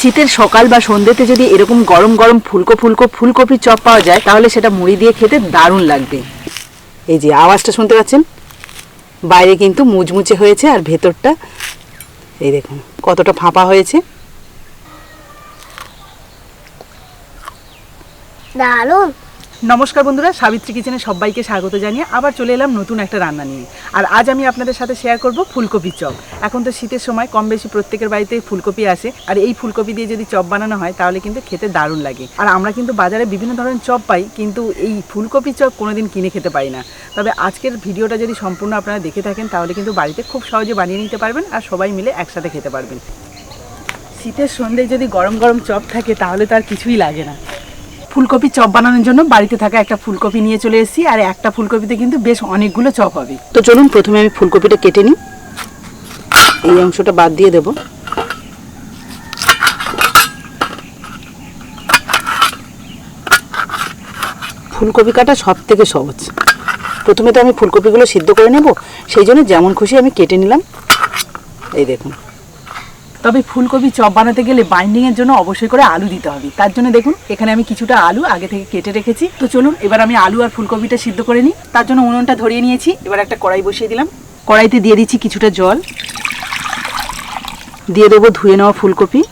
শীতের সকাল বা সন্ধ্যেতে যদি এরকম গরম গরম ফুলকো ফুলকো ফুলকপি চপ পাওয়া যায়, তাহলে সেটা মুড়ি দিয়ে খেতে দারুণ লাগবে। এই যে আওয়াজটা শুনতে পাচ্ছেন? বাইরে কিন্তু মুচমুচে হয়েছে আর ভেতরটা, এই দেখুন, কতটা ফাঁপা হয়েছে। দারুণ। নমস্কার বন্ধুরা, সাবিত্রী কিচেনে সবাইকে স্বাগত জানিয়ে আবার চলে এলাম নতুন একটা রান্না নিয়ে। আর আজ আমি আপনাদের সাথে শেয়ার করব ফুলকপি চপ। এখন তো শীতের সময়, কম বেশি প্রত্যেকের বাড়িতে ফুলকপি আসে। আর এই ফুলকপি দিয়ে যদি চপ বানানো হয়, তাহলে কিন্তু খেতে দারুণ লাগে। আর আমরা কিন্তু বাজারে বিভিন্ন ধরনের চপ পাই, কিন্তু এই ফুলকপি চপ কোনোদিন কিনে খেতে পাই না। তবে আজকের ভিডিওটা যদি সম্পূর্ণ আপনারা দেখে থাকেন, তাহলে কিন্তু বাড়িতে খুব সহজে বানিয়ে নিতে পারবেন আর সবাই মিলে একসাথে খেতে পারবেন। শীতের সন্ধ্যায় যদি গরম গরম চপ থাকে, তাহলে তো আর কিছুই লাগে না। ফুলকপি চপ বানানোর জন্য বাড়িতে থাকা একটা ফুলকপি নিয়ে চলে এসেছি, আর একটা ফুলকপিতে কিন্তু বেশ অনেকগুলো চপ হবে। তো চলুন প্রথমে আমি ফুলকপিটা কেটে নিই। এই অংশটা বাদ দিয়ে দেব। ফুলকপি কাটা সব থেকে সহজ। প্রথমে তো আমি ফুলকপিগুলো সিদ্ধ করে নেব, সেই জন্য যেমন খুশি আমি কেটে নিলাম। এই দেখুন। তবে ফুলকপি চপ বানাতে গেলে বাইন্ডিং এর জন্য অবশ্যই করে আলু দিতে হবে। তার জন্য দেখুন, এখানে আমি কিছুটা আলু আগে থেকে কেটে রেখেছি। তো চলুন, এবার আমি আলু আর ফুলকপিটা সিদ্ধ করে নিই। তার জন্য উনুনটা ধরিয়ে নিয়েছি। এবার একটা কড়াই বসিয়ে দিলাম। কড়াইতে দিয়ে দিচ্ছি কিছুটা জল। দিয়ে দেবো ধুয়ে নেওয়া ফুলকপি।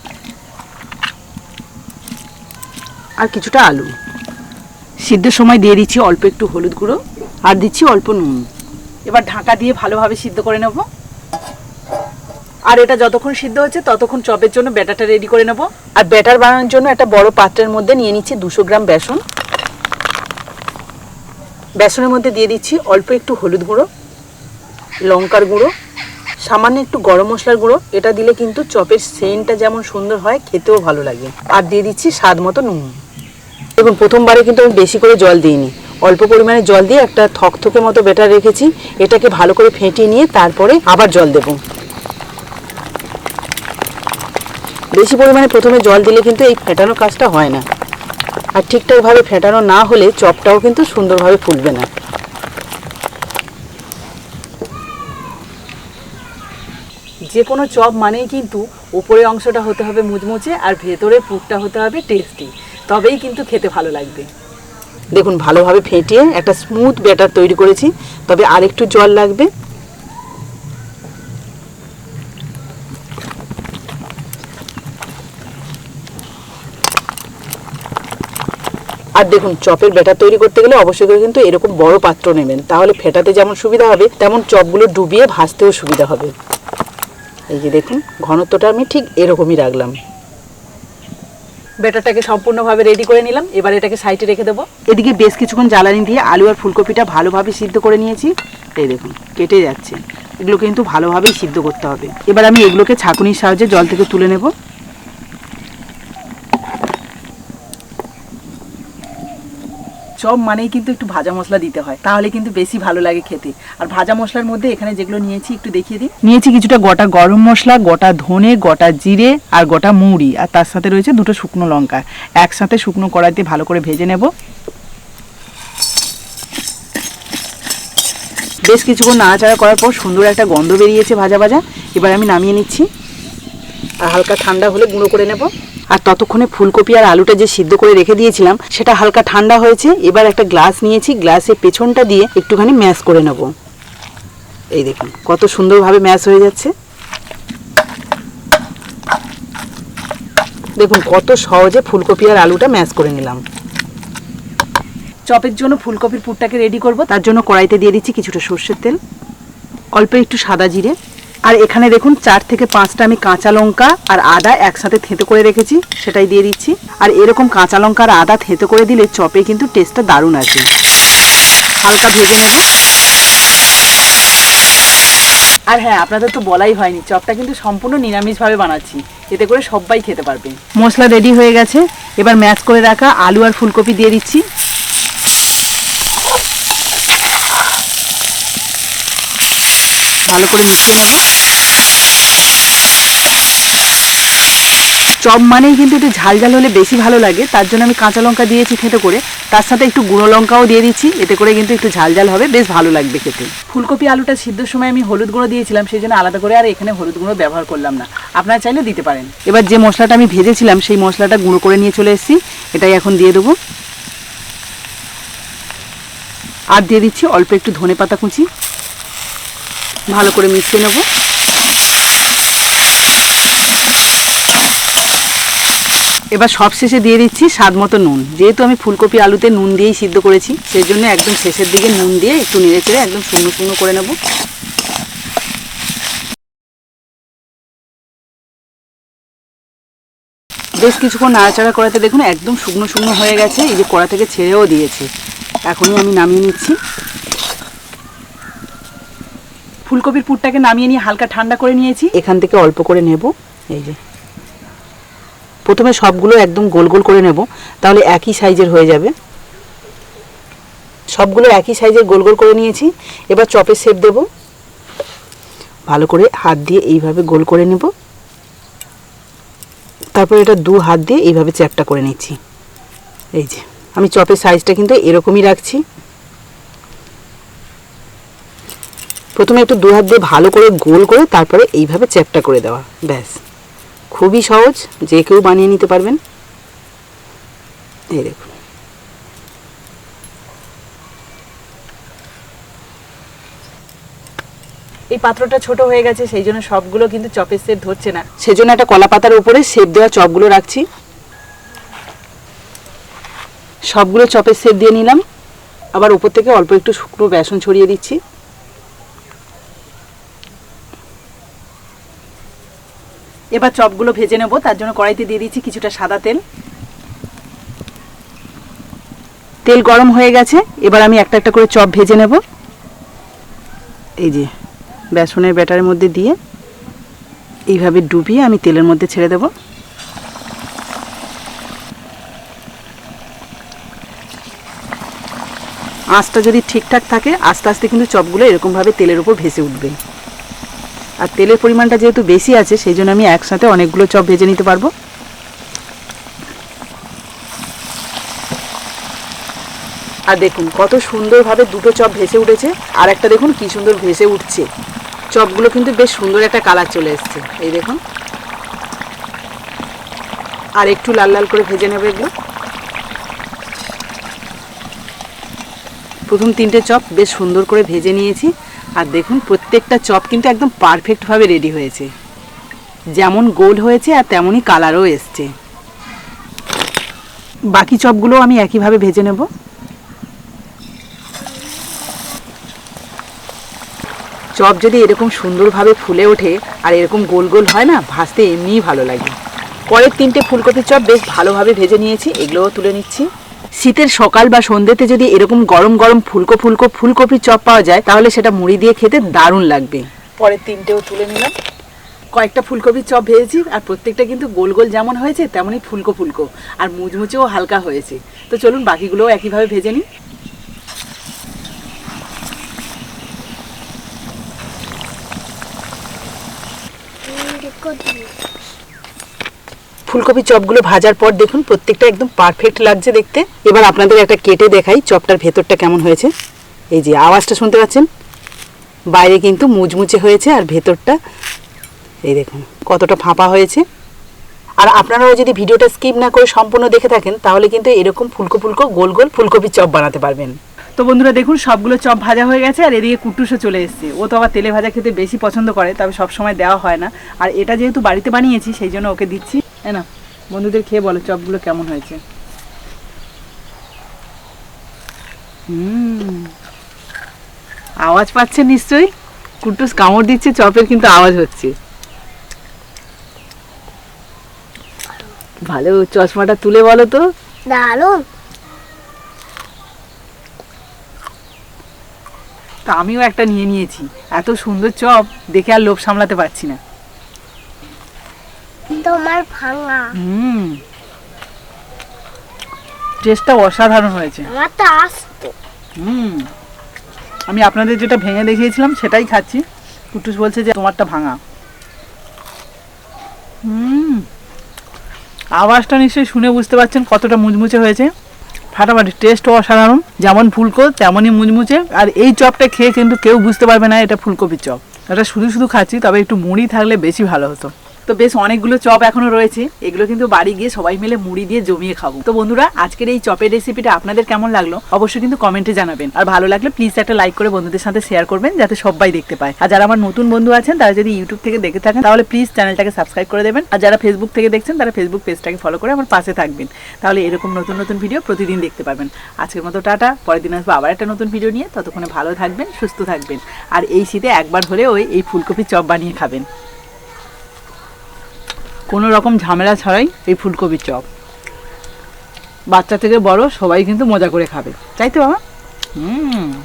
আর কিছুটা আলু। সিদ্ধের সময় দিয়ে দিচ্ছি অল্প একটু হলুদ গুঁড়ো। আর দিচ্ছি অল্প নুন। এবার ঢাকা দিয়ে ভালোভাবে সিদ্ধ করে নেব। আর এটা যতক্ষণ সিদ্ধ হচ্ছে ততক্ষণ চপের জন্য ব্যাটারটা রেডি করে নেব। আর ব্যাটার বানানোর জন্য একটা বড় পাত্রের মধ্যে নিয়ে নিচ্ছি দুশো গ্রাম বেসন। বেসনের মধ্যে দিয়ে দিচ্ছি অল্প একটু হলুদ গুঁড়ো, লঙ্কার গুঁড়ো, সামান্য একটু গরম মশলার গুঁড়ো। এটা দিলে কিন্তু চপের সেন্টটা যেমন সুন্দর হয়, খেতেও ভালো লাগে। আর দিয়ে দিচ্ছি স্বাদ মতো নুন। এবং প্রথমবারে কিন্তু আমি বেশি করে জল দিইনি। অল্প পরিমাণে জল দিয়ে একটা থকথকে মতো ব্যাটার রেখেছি। এটাকে ভালো করে ফেটিয়ে নিয়ে তারপরে আবার জল দেবো। বেশি পরিমাণে প্রথমে জল দিলে কিন্তু এই ফেটানো কাজটা হয় না। আর ঠিকঠাকভাবে ফেটানো না হলে চপটাও কিন্তু সুন্দরভাবে ফুলবে না। যে কোনো চপ মানেই কিন্তু উপরের অংশটা হতে হবে মুচমুচে আর ভেতরে পুরটা হতে হবে টেস্টি তবেই কিন্তু খেতে ভালো লাগবে। দেখুন, ভালোভাবে ফেটিয়ে একটা স্মুথ ব্যাটার তৈরি করেছি। তবে আরেকটু জল লাগবে। আর দেখুন চপের ব্যাটার তৈরি করতে গেলে অবশ্যই করে কিন্তু এরকম বড় পাত্র নেবেন। তাহলে ফেটাতে যেমন সুবিধা হবে তেমন চপগুলো ডুবিয়ে ভাজতেও সুবিধা হবে। এই যে দেখুন ঘনত্বটা আমি ঠিক এরকমই রাখলাম। ব্যাটারটাকে সম্পূর্ণভাবে রেডি করে নিলাম। এবার এটাকে সাইডে রেখে দেবো। এদিকে বেশ কিছুক্ষণ জ্বালানি দিয়ে আলু আর ফুলকপিটা ভালোভাবে সিদ্ধ করে নিয়েছি। এই দেখুন কেটে যাচ্ছে। এগুলো কিন্তু ভালোভাবেই সিদ্ধ করতে হবে। এবার আমি এগুলোকে ছাঁকুনির সাহায্যে জল থেকে তুলে নেব। চপ মানেই কিন্তু একটু ভাজা মশলা দিতে হয়। তাহলে কিন্তু বেশি ভালো লাগে খেতে। আর ভাজা মশলার মধ্যে এখানে যেগুলো নিয়েছি, একটু দেখিয়ে দিই। নিয়েছি কিছুটা গোটা গরম মশলা, গোটা ধনে, গোটা জিরে আর গোটা মুড়ি। আর তার সাথে রয়েছে দুটো শুকনো লঙ্কা। একসাথে শুকনো কড়াইতে ভালো করে ভেজে নেব। বেশ কিছুক্ষণ নাড়াচাড়া করার পর সুন্দর একটা গন্ধ বেরিয়েছে ভাজা ভাজা। এবার আমি নামিয়ে নিচ্ছি। আর হালকা ঠান্ডা হলে গুঁড়ো করে নেব। আর ততক্ষণে ফুলকপি আর আলুটা যে সিদ্ধ করে রেখে দিয়েছিলাম, সেটা হালকা ঠান্ডা হয়েছে, এবার একটা গ্লাস নিয়েছি গ্লাসে পেছনটা দিয়ে একটুখানি ম্যাশ করে নেব। এই দেখুন, কত সুন্দরভাবে ম্যাশ হয়ে যাচ্ছে। দেখুন, কত সহজে ফুলকপি আর আলুটা ম্যাশ করে নিলাম। চপের জন্য ফুলকপির পুরটাকে রেডি করব, তার জন্য কড়াইতে দিয়ে দিচ্ছি কিছুটা সর্ষের তেল, অল্প একটু সাদা জিরে আর এখানে দেখুন, চার থেকে পাঁচটা আমি কাঁচা লঙ্কা আর আদা একসাথে থেঁতো করে রেখেছি, সেটাই দিয়ে দিচ্ছি। আর এরকম কাঁচা লঙ্কা আর আদা থেঁতো করে দিলে চপে কিন্তু টেস্টটা দারুণ আছে হালকা ভেজে নেব। আর হ্যাঁ আপনাদের তো বলাই হয়নি, চপটা কিন্তু সম্পূর্ণ নিরামিষভাবে বানাচ্ছি। এতে করে সবাই খেতে পারবে। মশলা রেডি হয়ে গেছে। এবার ম্যাচ করে রাখা আলু আর ফুলকপি দিয়ে দিচ্ছি। ভালো করে মিশিয়ে নেব চপ মানেই কিন্তু একটু ঝাল ঝাল হলে বেশি ভালো লাগে, তার জন্য আমি কাঁচা লঙ্কা দিয়েছি খেতে করে। তার সাথে একটু গুঁড়ো লঙ্কাও দিয়ে দিচ্ছি, এতে করে কিন্তু একটু ঝাল ঝাল হবে, বেশ ভালো লাগবে খেতে। ফুলকপি আলুটা সিদ্ধর সময় আমি হলুদ গুঁড়ো দিয়েছিলাম, সেই জন্য আলাদা করে আর এখানে হলুদ গুঁড়ো ব্যবহার করলাম না। আপনারা চাইলে দিতে পারেন। এবার যে মশলাটা আমি ভেজেছিলাম, সেই মশলাটা গুঁড়ো করে নিয়ে চলে এসেছি, এটাই এখন দিয়ে দেবো। আর দিয়ে দিচ্ছি অল্প একটু ধনে পাতা কুচি। ভালো করে মিশিয়ে নেব। এবার সব শেষে দিয়ে দিচ্ছি স্বাদ মতো নুন। যেহেতু আমি ফুলকপি আলুতে নুন দিয়েই সিদ্ধ করেছি, সেই জন্য একদম শেষের দিকে নুন দিয়ে একটু নেড়ে চেড়ে একদম শুকনো শুকনো করে নেব। বেশ কিছুক্ষণ নাড়াচাড়া করাতে দেখুন একদম শুকনো শুকনো হয়ে গেছে, এই যে কড়া থেকে ছেড়েও দিয়েছে। এখনই আমি নামিয়ে নিচ্ছি। ফুলকপির পুরটাকে নামিয়ে নিয়ে হালকা ঠান্ডা করে নিয়েছি। এখান থেকে অল্প করে নেব, এই যে। প্রথমে সবগুলো একদম গোল গোল করে নেব, তাহলে একই সাইজের হয়ে যাবে। সবগুলো একই সাইজের গোল গোল করে নিয়েছি, এবার চপের শেপ দেব। ভালো করে হাত দিয়ে এইভাবে গোল করে নেব। তারপর এটা দু হাত দিয়ে এইভাবে চ্যাপটা করে নিচ্ছি। এই যে, আমি চপের সাইজটা কিন্তু এরকমই রাখছি। প্রথমে একটু দু হাত দিয়ে ভালো করে গোল করে তারপরে এইভাবে চ্যাপটা করে দেওয়া ব্যাস। খুবই সহজ যে কেউ বানিয়ে নিতে পারবেন। এই দেখুন। এই পাত্রটা ছোট হয়ে গেছে সেই জন্য সবগুলো কিন্তু চপের সেট ধরছে না। সেই জন্য একটা কলা পাতার উপরে সেপ দেওয়া চপগুলো রাখছি। সবগুলো চপের সেপ দিয়ে নিলাম। আবার উপর থেকে অল্প একটু শুকনো বেসন ছড়িয়ে দিচ্ছি। এবার চপগুলো ভেজে নেব, তার জন্য কড়াইতে দিয়ে দিচ্ছি কিছুটা সাদা তেল। তেল গরম হয়ে গেছে, এবার আমি একটা একটা করে চপ ভেজে নেব। এই যে, বেসনের ব্যাটারের মধ্যে দিয়ে এইভাবে ডুবিয়ে আমি তেলের মধ্যে ছেড়ে দেব। আঁচটা যদি ঠিকঠাক থাকে, আস্তে আস্তে কিন্তু চপগুলো এরকমভাবে তেলের উপর ভেসে উঠবে। আর তেলের পরিমাণটা যেহেতু বেশি আছে, সেই জন্য আমি একসাথে অনেকগুলো চপ ভেজে নিতে পারব। আর দেখুন, কত সুন্দরভাবে দুটো চপ ভেসে উঠেছে, আর একটা দেখুন কি সুন্দর ভেসে উঠছে। চপগুলো কিন্তু বেশ সুন্দর একটা কালার চলে এসছে, এই দেখুন। আর একটু লাল লাল করে ভেজে নেবে এগুলো। প্রথম তিনটে চপ বেশ সুন্দর করে ভেজে নিয়েছি। আর দেখুন, প্রত্যেকটা চপ কিন্তু একদম পারফেক্টভাবে রেডি হয়েছে। যেমন গোল হয়েছে আর তেমনই কালারও এসছে। বাকি চপগুলো আমি একইভাবে ভেজে নেব। চপ যদি এরকম সুন্দরভাবে ফুলে ওঠে আর এরকম গোল গোল হয় না, ভাজতে এমনিই ভালো লাগে। পরের তিনটে ফুলকপির চপ বেশ ভালোভাবে ভেজে নিয়েছি, এগুলোও তুলে নিচ্ছি। শীতের সকাল বা সন্ধ্যেতে যদি এরকম গরম গরম ফুলকো ফুলকো ফুলকপির চপ পাওয়া যায় তাহলে সেটা মুড়ি দিয়ে খেতে দারুণ লাগবে। পরের তিনটেও তুলে নিলাম। কয়েকটা ফুলকপির চপ ভেজেছি আর প্রত্যেকটা কিন্তু গোল গোল যেমন হয়েছে তেমনই ফুলকো ফুলকো আর মুচমুচেও হালকা হয়েছে। তো চলুন বাকিগুলোও একইভাবে ভেজে নিই। ফুলকপি চপগুলো ভাজার পর দেখুন, প্রত্যেকটা একদম পারফেক্ট লাগছে দেখতে। এবার আপনাদের একটা কেটে দেখাই চপটার ভেতরটা কেমন হয়েছে। এই যে আওয়াজটা শুনতে পাচ্ছেন? বাইরে কিন্তু মুচমুচে হয়েছে আর ভেতরটা, এই দেখুন, কতটা ফাঁপা হয়েছে। আর আপনারাও যদি ভিডিওটা স্কিপ না করে সম্পূর্ণ দেখে থাকেন, তাহলে কিন্তু এরকম ফুলকো ফুলকো গোল গোল ফুলকপির চপ বানাতে পারবেন। তো বন্ধুরা দেখুন, সবগুলো চপ ভাজা হয়ে গেছে আর এদিকে কুটুসও চলে এসেছে। ও তো আবার তেলে ভাজা খেতে বেশি পছন্দ করে, তবে সব সময় দেওয়া হয় না। আর এটা যেহেতু বাড়িতে বানিয়েছি, সেই জন্য ওকে দিচ্ছি। হ্যাঁ না? বন্ধুদের খেয়ে বলো, চপগুলো কেমন হয়েছে? হুম। আওয়াজ পাচ্ছেন নিশ্চয়ই? কুটুস কামড় দিচ্ছে, চপের কিন্তু আওয়াজ হচ্ছে। ভালো চশমাটা তুলে বলো তো। দারুণ। তা আমিও একটা নিয়ে নিয়েছি। এত সুন্দর চপ দেখে আর লোভ সামলাতে পারছি না। তোমার ভাঙা। হুম। টেস্টটা অসাধারণ হয়েছে। আমার তো আসতো হুম। আমি আপনাদের যেটা ভেঙে দেখিয়েছিলাম সেটাই খাচ্ছি। কুটুস বলছে যে তোমারটা ভাঙা। হুম। আওয়াজটা নিশ্চয়ই শুনে বুঝতে পারছেন কতটা মুচমুচে হয়েছে। ফাটাফাটি টেস্ট অসাধারণ, যেমন ফুলকো তেমনই মুচমুচে। আর এই চপটা খেয়ে কিন্তু কেউ বুঝতে পারবে না এটা ফুলকপির চপ। এটা শুধু শুধু খাচ্ছি, তবে একটু মুড়ি থাকলে বেশি ভালো হতো। তো বেশ অনেকগুলো চপ এখনও রয়েছে। এগুলো কিন্তু বাড়ি গিয়ে সবাই মিলে মুড়ি দিয়ে জমিয়ে খাব। তো বন্ধুরা, আজকের এই চপের রেসিপিটা আপনাদের কেমন লাগল? অবশ্যই কিন্তু কমেন্টে জানাবেন। আর ভালো লাগলে প্লিজ একটা লাইক করে বন্ধুদের সাথে শেয়ার করবেন, যাতে সবাই দেখতে পায়। আর যারা আমার নতুন বন্ধু আছেন, তারা যদি ইউটিউব থেকে দেখে থাকেন, তাহলে প্লিজ চ্যানেলটাকে সাবস্ক্রাইব করে দেবেন। আর যারা ফেসবুক থেকে দেখছেন, তারা ফেসবুক পেজটাকে ফলো করে আমার পাশে থাকবেন। তাহলে এরকম নতুন নতুন ভিডিও প্রতিদিন দেখতে পাবেন আজকের মতো টাটা, পরের দিন আসব আবার একটা নতুন ভিডিও নিয়ে। ততক্ষণে ভালো থাকবেন, সুস্থ থাকবেন। আর এই শীতে একবার হলে ওই এই ফুলকপির চপ বানিয়ে খাবেন। কোনো রকম ঝামেলা ছাড়াই এই ফুলকপির চপ। বাচ্চা থেকে বড় সবাই কিন্তু মজা করে খাবে। তাই তো বাবা? হুম।